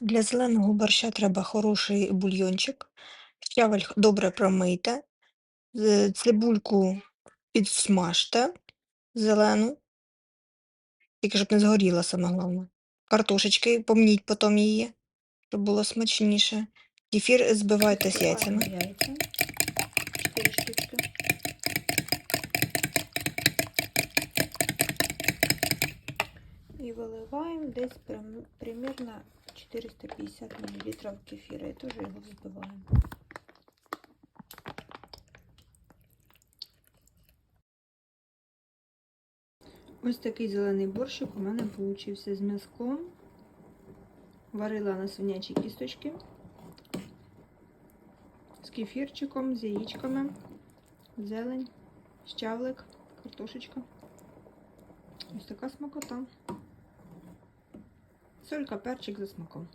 Для зеленого борща треба хороший бульйончик. Щавель добре промийте. З- Цибульку підсмажте зелену. Тільки щоб не згоріла, саме головне. Картошечки, помніть потім її, щоб було смачніше. Кефір збивайте з яйцями. І виливаємо десь прим- примерно 450 мл кефіра. І теж його взбиваємо. Ось такий зелений борщик у мене получився з м'язком. Варила на свинячі кісточки. З кефірчиком, з яєчками, зелень, щавлик, картошечка. Ось така смакота. Солька, перчик за смаком.